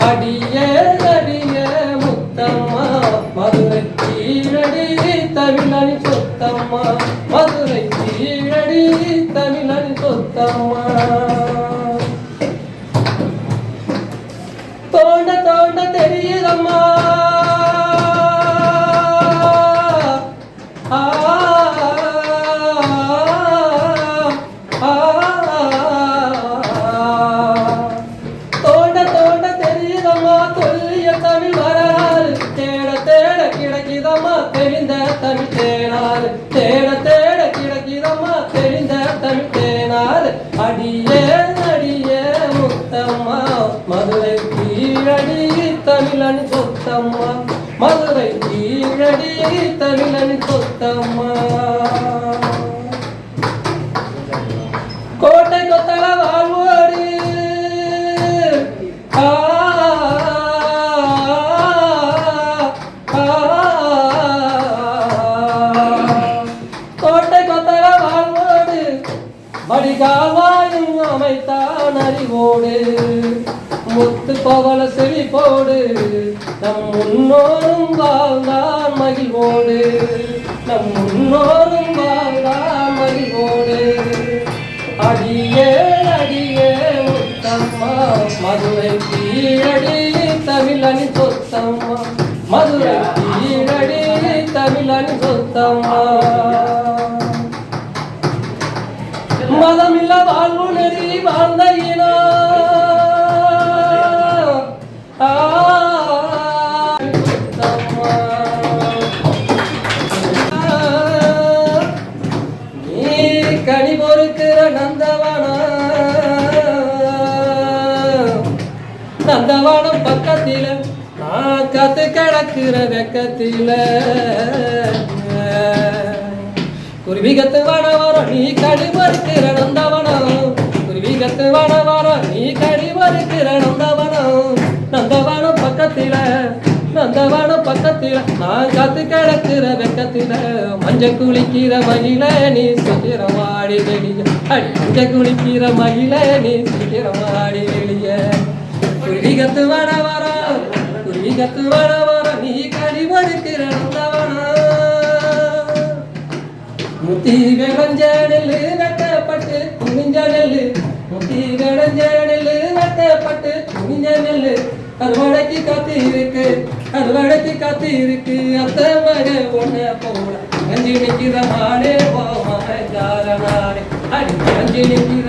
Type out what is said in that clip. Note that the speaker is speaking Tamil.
அடியே அடியே முத்தம்மா. மதுரை கீழடி தமிழனி சொத்தம்மா. மதுரை கீழடி தமிழனி சொத்தம்மா. கீழடி தமிழன் சொத்தம்மா கோட்டை கொத்தள வாழ்வோடு கோட்டை கொத்தல வாழ்வோடு வடிகாவாயும் அமைத்தான் அறிவோடு முத்து பவள செழிப்போடு நம் முன்னோரும் வாழ்ந்தான் மகிழ்வோடு நம் முன்னோரும் வாழ்ந்தான் மகிழ்வோடு அடியே அடியே முத்தம்மா. மதுரை கீழடி தமிழனி சொத்தம்மா. மதுரை கீழடி தமிழனி சொத்தம்மா. மதமில்ல வாழ்வு நெறி வாழ்ந்த இனா கனி பொறுக்கிற நந்தவனம். நந்தவனம் பக்கத்தில நான் கத்து கிடக்கிற வெக்கத்தில. குருவிகத்து வனவரம் நீ கடி மறுக்கிற நந்தவனம். குருவிகத்து வனவரம் நீ கடி மறுக்கிற நந்தவனம். நந்தவனம் பக்கத்தில நான் காத்து கிடக்கிற வெக்கத்தில மஞ்ச குளிக்கிற மகிழ நீ சுத்திரமாடி வெளிய. அடி மஞ்ச குளிக்கிற மகிழ நீ சுத்திரமாடி வெளிய. குருவி கத்து வர வர குருவி கத்து வர வர நீ கடி மறுக்கிற முத்தி விளைஞ்ச நெல்லு வெட்டப்பட்டு குனிஞ்ச நெல்லு. முத்தி விளைஞ்ச நெல்லு வெட்டப்பட்டு குனிஞ்ச நெல்லு. அறுவடைக்கு காத்து இருக்கு அறுவடைக்கு காத்து இருக்கு. அத்த மக ஒன்ன போல அஞ்சு நிக்கிற மாடே ஓ மகார நானே அடி கஞ்சி நிக்கிற